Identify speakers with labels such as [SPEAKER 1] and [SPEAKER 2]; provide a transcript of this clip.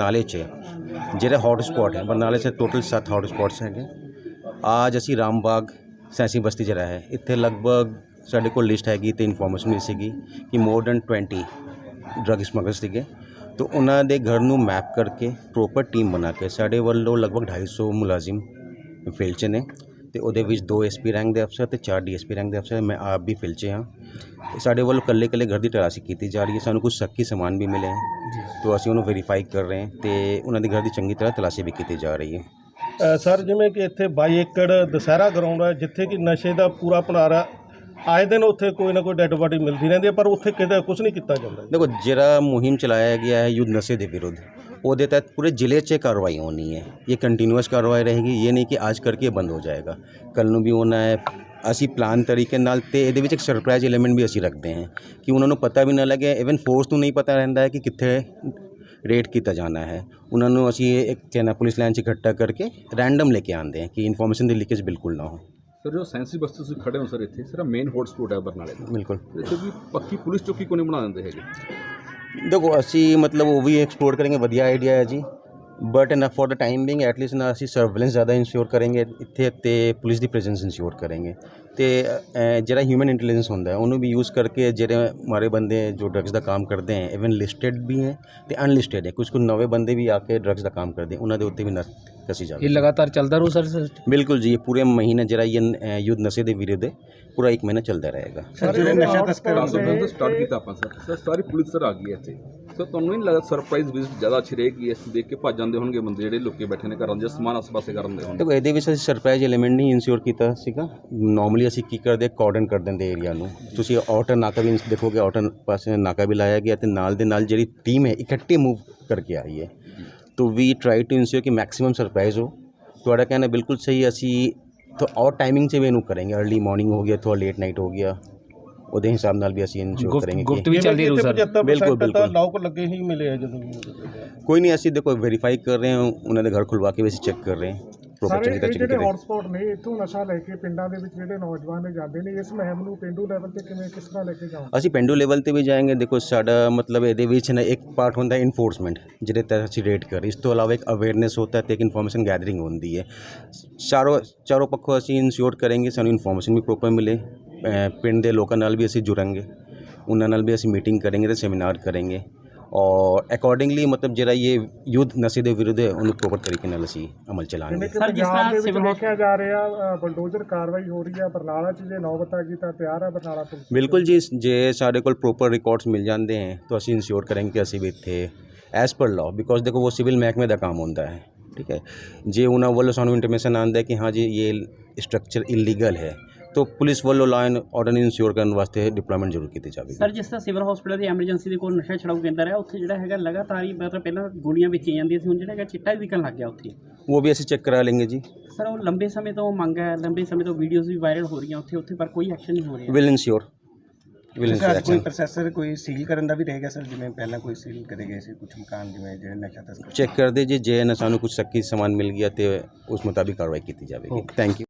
[SPEAKER 1] ਬਰਨਾਲੇ 'ਚ ਜਿਹੜੇ ਹੌਟ ਸਪੌਟ ਹੈ ਬਰਨਾਲੇ 'ਚ ਟੋਟਲ 7 ਹੌਟ ਸਪੌਟਸ ਹੈਗੇ ਅੱਜ ਅਸੀਂ ਰਾਮਬਾਗ ਸੈਂਸੀ ਬਸਤੀ 'ਚ ਰਹੇ ਇੱਥੇ ਲਗਭਗ ਸਾਡੇ ਕੋਲ ਲਿਸਟ ਹੈਗੀ ਤੇ ਇਨਫੋਰਮੇਸ਼ਨ ਮਿਲੀ ਸੀਗੀ ਕਿ ਮੋਰ ਦੈਨ 20 ਡਰੱਗ ਸਮਗਲਰ ਸੀਗੇ ਤਾਂ ਉਹਨਾਂ ਦੇ ਘਰ ਨੂੰ ਮੈਪ ਕਰਕੇ ਪ੍ਰੋਪਰ ਟੀਮ ਬਣਾ ਕੇ ਸਾਡੇ ਵੱਲੋਂ ਲਗਭਗ 250 ਮੁਲਾਜ਼ਮ ਫੀਲਡ 'ਚ ਨੇ ਤੇ ਉਹਦੇ ਵਿੱਚ ਦੋ ਐਸਪੀ ਰੈਂਕ ਦੇ ਅਫਸਰ ਤੇ ਚਾਰ ਡੀਐਸਪੀ ਰੈਂਕ ਦੇ ਅਫਸਰ ਮੈਂ ਆਪ ਵੀ ਫੀਲਡ 'ਚ ਹਾਂ। ਸਾਡੇ ਵੱਲੋਂ ਕੱਲੇ ਕੱਲੇ ਘਰ ਦੀ ਤਲਾਸ਼ੀ ਕੀਤੀ ਜਾ ਰਹੀ ਹੈ। ਸਾਨੂੰ ਕੁਝ ਸ਼ੱਕੀ ਸਮਾਨ ਵੀ ਮਿਲੇ ਹੈ ਤਾਂ ਅਸੀਂ ਉਹਨੂੰ ਵੈਰੀਫਾਈ ਕਰ ਰਹੇ ਹਾਂ ਤੇ ਉਹਨਾਂ ਦੇ ਘਰ ਦੀ ਚੰਗੀ ਤਰ੍ਹਾਂ ਤਲਾਸ਼ੀ ਵੀ ਕੀਤੀ ਜਾ ਰਹੀ ਹੈ।
[SPEAKER 2] ਸਰ ਜਿਵੇਂ ਕਿ ਇੱਥੇ 22 ਏਕੜ ਦੁਸਹਿਰਾ ਗਰਾਊਂਡ ਹੈ ਜਿੱਥੇ ਕਿ ਨਸ਼ੇ ਦਾ ਪੂਰਾ ਭੰਡਾਰਾ ਆਏ ਦਿਨ ਉੱਥੇ ਕੋਈ ਨਾ ਕੋਈ ਡੈੱਡ ਬਾਡੀ ਮਿਲਦੀ ਰਹਿੰਦੀ ਹੈ ਪਰ ਉੱਥੇ ਕਿਤੇ ਕੁਝ ਨਹੀਂ ਕੀਤਾ ਜਾਂਦਾ।
[SPEAKER 1] ਦੇਖੋ ਜਿਹੜਾ ਮੁਹਿੰਮ ਚਲਾਇਆ ਗਿਆ ਹੈ ਯੁੱਧ ਨਸ਼ੇ ਦੇ ਵਿਰੁੱਧ। ਉਹਦੇ ਤਹਿਤ ਪੂਰੇ ਜ਼ਿਲ੍ਹੇ 'ਚ ਕਾਰਵਾਈ ਹੋਣੀ ਹੈ ਇਹ ਕੰਟੀਨਿਊਸ ਕਾਰਵਾਈ ਰਹੇਗੀ ਇਹ ਨਹੀਂ ਕਿ ਅੱਜ ਕਰਕੇ ਬੰਦ ਹੋ ਜਾਏਗਾ ਕੱਲ ਨੂੰ ਵੀ ਹੋਣਾ ਹੈ ਅਸੀਂ ਪਲਾਨ ਤਰੀਕੇ ਨਾਲ ਤੇ ਇਹਦੇ ਵਿੱਚ ਇੱਕ ਸਰਪ੍ਰਾਈਜ਼ ਐਲੀਮੈਂਟ ਵੀ ਅਸੀਂ ਰੱਖਦੇ ਹਾਂ ਕਿ ਉਹਨਾਂ ਨੂੰ ਪਤਾ ਵੀ ਨਾ ਲੱਗੇ ਇਵਨ ਫੋਰਸ ਨੂੰ ਨਹੀਂ ਪਤਾ ਰਹਿੰਦਾ ਹੈ ਕਿ ਕਿੱਥੇ ਰੇਟ ਕੀਤਾ ਜਾਣਾ ਹੈ ਉਹਨਾਂ ਨੂੰ ਅਸੀਂ ਇੱਕ ਚੈਨਾ ਪੁਲਿਸ ਲਾਈਨ 'ਚ ਇਕੱਠਾ ਕਰਕੇ ਰੈਂਡਮ ਲੈ ਕੇ ਆਉਂਦੇ ਹਾਂ ਕਿ ਇਨਫੋਰਮੇਸ਼ਨ ਦੀ ਲੀਕੇਜ ਬਿਲਕੁਲ ਨਾ ਹੋ
[SPEAKER 3] ਸਰ ਜੋ ਸੈਂਸੀ ਬਸਤੀ ਤੁਸੀਂ ਖੜੇ ਹੋ ਸਰ ਇੱਥੇ ਸਿਰਫ ਮੇਨ ਹੌਟਸਪੌਟ ਹੈ ਬਰਨਾਲੇ ਦਾ
[SPEAKER 1] ਬਿਲਕੁਲ
[SPEAKER 3] ਇੱਥੇ ਵੀ ਪੱਕੀ ਪੁਲਿਸ ਚੌਕੀ ਕੋਈ ਨਹੀਂ ਬਣਾ ਦਿੰਦੇ ਹੈਗੇ
[SPEAKER 1] ਦੇਖੋ ਅਸੀਂ ਮਤਲਬ ਉਹ ਵੀ ਐਕਸਪਲੋਰ ਕरेंगे ਵਧੀਆ ਆਈਡੀਆ ਹੈ ਜੀ। ਬਟ ਨਾ for the time being at least ਨਾ ਅਸੀਂ ਸਰਵੇਲੈਂਸ ਜ਼ਿਆਦਾ ਇਨਸ਼ੋਰ ਕਰਾਂਗੇ ਇੱਥੇ ਤੇ ਪੁਲਿਸ ਦੀ ਪ੍ਰੈਜ਼ੈਂਸ ਇਨਸ਼ੋਰ ਕਰਾਂਗੇ। ਤੇ ਜਿਹੜਾ ਹਿਊਮਨ ਇੰਟੈਲੀਜੈਂਸ ਹੁੰਦਾ ਹੈ ਉਹਨੂੰ ਵੀ ਯੂਜ਼ ਕਰਕੇ ਜਿਹੜੇ ਮਾਰੇ ਬੰਦੇ ਜੋ ਡਰੱਗਸ ਦਾ ਕੰਮ ਕਰਦੇ ਹੈ ਇਵਨ ਲਿਸਟਡ ਵੀ ਹੈ ਤੇ ਅਨਲਿਸਟਡ ਹੈ। ਕੁਝ ਕੁਝ ਨਵੇਂ ਬੰਦੇ ਵੀ ਆ ਕੇ ਡਰੱਗਸ ਦਾ ਕੰਮ ਕਰਦੇ ਉਹਨਾਂ ਦੇ ਉੱਤੇ ਵੀ ਨਸ ਕਸੀ ਜਾਵੇ।
[SPEAKER 4] ਇਹ ਲਗਾਤਾਰ ਚੱਲਦਾ ਰਹੂ ਸਰ
[SPEAKER 1] ਬਿਲਕੁਲ ਜੀ ਇਹ ਪੂਰੇ ਮਹੀਨੇ ਜਿਹੜਾ ਇਹ ਯੁੱਧ ਨਸ਼ੇ ਦੇ ਵਿਰੁੱਧ ਹੈ ਪੂਰਾ ਇੱਕ ਮਹੀਨਾ ਚੱਲਦਾ ਰਹੇਗਾ।
[SPEAKER 2] ਜਿਹੜੇ ਨਸ਼ਾ ਤਸਕਰ
[SPEAKER 3] ਤੋਂ ਸਟਾਰਟ ਕੀਤਾ ਆਪਾਂ ਸਰ ਸਰ ਸਾਰੀ ਪੁਲਿਸ ਸਰ ਆ ਗਈ ਹੈ ਇੱਥੇ। ਸਰ ਤੁਹਾਨੂੰ ਨਹੀਂ ਲੱਗਦਾ ਸਰਪ੍ਰਾਈਜ਼ ਵਿਜ਼ਿਟ ਜ਼ਿਆਦਾ ਅੱਛੀ ਰਹੇਗੀ? ਇਸ ਦੇਖ ਕੇ ਭੱਜ ਜਾਂਦੇ ਹੋਣਗੇ ਬੰਦੇ ਜਿਹੜੇ ਲੁੱਕੇ ਬੈਠੇ ਨੇ ਘਰਾਂ ਦੇ ਸਮਾਨ ਆਸ-ਪਾਸੇ ਕਰਨ ਦੇ ਹੋਣਗੇ।
[SPEAKER 1] ਦੇਖੋ, ਇਹਦੇ ਵਿੱਚ ਅਸੀਂ ਸਰਪ੍ਰਾਈਜ਼ ਐਲੀਮੈਂਟ ਨਹੀਂ ਇਨਸ਼ੋਰ ਕੀਤਾ ਸੀਗਾ। ਨਾਰਮਲੀ ਅਸੀਂ ਕੀ ਕਰਦੇ ਕਾਰਡਨ ਕਰ ਦਿੰਦੇ ਏਰੀਆ ਨੂੰ। ਤੁਸੀਂ ਆਊਟਰ ਨਾਕਾ ਵੀ ਦੇਖੋਗੇ ਆਊਟਰ ਪਾਸੇ ਨਾਕਾ ਵੀ ਲਾਇਆ ਗਿਆ ਤੇ ਨਾਲ ਦੇ ਨਾਲ ਜਿਹੜੀ ਟੀਮ ਹੈ, ਇਕੱਠੇ ਮੂਵ ਕਰਕੇ ਆਈ ਹੈ। ਤੋ ਵੀ ਟਰਾਈ ਟੂ ਇਨਸ਼ੋਰ ਕਿ ਮੈਕਸਿਮਮ ਸਰਪ੍ਰਾਈਜ਼ ਹੋ। ਤੁਹਾਡਾ ਕਹਿਣਾ ਬਿਲਕੁਲ ਸਹੀ ਅਸੀਂ ਤਾਂ ਆਊਟ ਟਾਈਮਿੰਗ 'ਚ ਵੀ ਇਹਨੂੰ ਕਰਾਂਗੇ। अर्ਲੀ ਮਾਰਨਿੰਗ ਹੋ ਗਿਆ ਥੋੜਾ ਲੇਟ ਨਾਈਟ ਹੋ ਗਿਆ। ਉਹਦੇ ਹਿਸਾਬ ਨਾਲ ਵੀ ਅਸੀਂ ਇਨਸ਼ੋਰ ਕਰਾਂਗੇ
[SPEAKER 4] ਗੁਪਤ
[SPEAKER 1] ਕਿ
[SPEAKER 4] ਵੀ ਚੱਲਦੀ ਰਹੂ ਸਰ
[SPEAKER 1] ਬਿਲਕੁਲ,
[SPEAKER 2] ਬਿਲਕੁਲ। ਲੋਕ ਲੱਗੇ ਹੀ ਮਿਲੇ ਆ ਜਦੋਂ
[SPEAKER 1] ਕੋਈ ਨਹੀਂ ਅਸੀਂ ਦੇਖੋ ਵੈਰੀਫਾਈ ਕਰ ਰਹੇ ਹਾਂ ਉਹਨਾਂ ਦੇ ਘਰ ਖੁਲਵਾ ਕੇ ਵੀ ਅਸੀਂ ਚੈੱਕ ਕਰ ਰਹੇ ਹਾਂ। ਪ੍ਰੋਪਰ
[SPEAKER 5] ਸਾਰੇ
[SPEAKER 1] ਚੰਗੀ
[SPEAKER 5] ਇਹ
[SPEAKER 1] ਤਰ੍ਹਾਂ
[SPEAKER 5] ਜਿਹੜੇ
[SPEAKER 1] ਚੈੱਕ ਕਰਾਂਗੇ
[SPEAKER 5] ਹੌਟਸਪੌਟ ਨੇ ਇੱਥੋਂ ਨਸ਼ਾ ਲੈ ਕੇ ਪਿੰਡਾਂ ਦੇ ਵਿੱਚ ਜਿਹੜੇ ਨੌਜਵਾਨ ਨੇ ਜਾਂਦੇ ਨੇ ਇਸ ਮੁਹਿੰਮ ਨੂੰ ਪਿੰਡੂ ਲੈਵਲ ਤੇ ਕਿਵੇਂ ਕਿਸ ਤਰ੍ਹਾਂ ਲੈ ਕੇ ਜਾਓ
[SPEAKER 1] ਅਸੀਂ ਪਿੰਡੂ ਲੈਵਲ ਤੇ ਵੀ ਜਾਏਂਗੇ। ਦੇਖੋ ਸਾਡਾ ਮਤਲਬ ਇਹਦੇ ਵਿੱਚ ਨਾ ਇੱਕ ਪਾਰਟ ਹੁੰਦਾ ਹੈ ਇਨਫੋਰਸਮੈਂਟ ਜਿਹਦੇ ਤਹਿਤ ਅਸੀਂ ਰੇਡ ਕਰ ਇਸ ਤੋਂ ਇਲਾਵਾ ਇੱਕ ਅਵੇਅਰਨੈਸ ਹੁੰਦਾ ਹੈ ਤੇ ਇੱਕ ਇਨਫੋਰਮੇਸ਼ਨ ਗੈਦਰਿੰਗ ਹੁੰਦੀ ਹੈ। ਚਾਰੋਂ ਚਾਰੋਂ ਪੱਖੋਂ ਅਸੀਂ ਇਨਸ਼ੋਰ ਕਰਾਂਗੇ ਸਾਨੂੰ ਇਨਫੋਰਮੇਸ਼ਨ ਵੀ ਪ੍ਰੋਪਰ ਮਿਲੇ। ਪਿੰਡ ਦੇ ਲੋਕਾਂ ਨਾਲ ਵੀ ਅਸੀਂ ਜੁੜਾਂਗੇ ਉਹਨਾਂ ਨਾਲ ਵੀ ਅਸੀਂ ਮੀਟਿੰਗ ਕਰਾਂਗੇ ਤੇ ਸੈਮੀਨਾਰ ਕਰਾਂਗੇ ਔਰ ਅਕੋਰਡਿੰਗਲੀ ਮਤਲਬ ਜਿਹੜਾ ਇਹ ਯੁੱਧ ਨਸ਼ੇ ਦੇ ਵਿਰੁੱਧ ਹੈ ਉਹਨੂੰ ਪ੍ਰੋਪਰ ਤਰੀਕੇ ਨਾਲ ਅਸੀਂ ਅਮਲ ਚਲਾਂਗੇ
[SPEAKER 5] ਜਿਵੇਂ ਕਿ ਪੰਜਾਬ ਦੇ ਵਿੱਚ ਦੇਖਿਆ ਜਾ ਰਿਹਾ ਅ, ਬਲਡੋਜ਼ਰ ਕਾਰਵਾਈ ਹੋ ਰਹੀ ਹੈ ਬਰਨਾਲਾ 'ਚ ਜੇ ਨੌਬਤ ਆ ਗਈ ਤਾਂ ਤਿਆਰ ਹੈ ਬਰਨਾਲਾ ਪੁਲਿਸ
[SPEAKER 1] ਬਿਲਕੁਲ ਜੀ ਜੇ ਸਾਡੇ ਕੋਲ ਪ੍ਰੋਪਰ ਰਿਕਾਰਡਸ ਮਿਲ ਜਾਂਦੇ हैं तो ਅਸੀਂ ਇਨਸ਼ੋਰ ਕਰਾਂਗੇ ਕਿ ਅਸੀਂ ਵੀ ਇੱਥੇ ਐਜ਼ ਪਰ ਲਾਅ ਬਿਕੋਜ਼ ਦੇਖੋ ਉਹ ਸਿਵਲ ਮਹਿਕਮੇ ਦਾ ਕੰਮ ਹੁੰਦਾ ਹੈ ਠੀਕ ਹੈ ਜੇ ਉਹਨਾਂ ਵੱਲੋਂ ਸਾਨੂੰ ਇੰਟੀਮੇਸ਼ਨ ਆਉਂਦਾ ਹੈ ਕਿ ਹਾਂ ਜੀ ਇਹ ਸਟਰਕਚਰ ਇਲੀਗਲ ਹੈ ਤਾਂ ਪੁਲਿਸ ਵੱਲੋਂ ਲਾਅ ਐਂਡ ਆਰਡਰ ਨੂੰ ਇਨਸ਼ੋਰ ਕਰਨ ਵਾਸਤੇ ਡਿਪਲੋਇਮੈਂਟ ਜ਼ਰੂਰ ਕੀਤੀ ਜਾਵੇਗੀ।
[SPEAKER 6] ਸਰ ਜਿਸ ਤਰ੍ਹਾਂ ਸਿਵਲ ਹਸਪੀਟਲ ਦੀ ਐਮਰਜੈਂਸੀ ਦੇ ਕੋਲ ਨਸ਼ਾ ਛਡਾਊ ਕੇਂਦਰ ਹੈ ਉੱਥੇ ਜਿਹੜਾ ਹੈਗਾ ਲਗਾਤਾਰ ਹੀ ਮਤਲਬ ਪਹਿਲਾਂ ਗੋਲੀਆਂ ਵੇਚੀਆਂ ਜਾਂਦੀਆਂ ਸੀ ਹੁਣ ਜਿਹੜਾ ਹੈਗਾ ਚਿੱਟਾ ਵੀ ਵਿਕਣ ਲੱਗ ਗਿਆ ਉੱਥੇ।
[SPEAKER 1] ਉਹ ਵੀ ਅਸੀਂ ਚੈੱਕ ਕਰਾ ਲੈਂਗੇ ਜੀ।
[SPEAKER 6] ਸਰ ਉਹ ਲੰਬੇ ਸਮੇਂ ਤੋਂ ਮੰਗ ਹੈ ਲੰਬੇ ਸਮੇਂ ਤੋਂ ਵੀਡੀਓਜ਼ ਵੀ ਵਾਇਰਲ ਹੋ ਰਹੀਆਂ ਉੱਥੇ ਉੱਥੇ ਪਰ ਕੋਈ ਐਕਸ਼ਨ ਨਹੀਂ ਹੋ ਰਿਹਾ।
[SPEAKER 1] ਵਿਲ ਇਨਸ਼ੋਰ ਵਿਲ
[SPEAKER 7] ਸਰ ਕੋਈ
[SPEAKER 1] ਇਨਸ਼ੋਰ
[SPEAKER 7] ਪ੍ਰੋਸੈਸਰ ਕੋਈ ਸੀਲ ਕਰਨ ਦਾ ਵੀ ਰਹੇਗਾ ਸਰ ਜਿਵੇਂ ਪਹਿਲਾਂ ਕੋਈ ਸੀਲ ਕਰੇ ਗਏ ਸੀ ਕੁਝ ਮਕਾਨ ਜਿਵੇਂ ਜਿਹੜੇ ਨਸ਼ਾ ਤਸਕਰ
[SPEAKER 1] ਚੈੱਕ ਕਰਦੇ ਜੀ ਜੇ ਨਾ ਸਾਨੂੰ ਕੁਝ ਸ਼ੱਕੀ ਸਮਾਨ ਮਿਲ ਗਿਆ ਤੇ ਉਸ ਮੁਤਾਬਿਕ ਕਾਰਵਾਈ ਕੀਤੀ ਜਾਵੇਗੀ। Thank you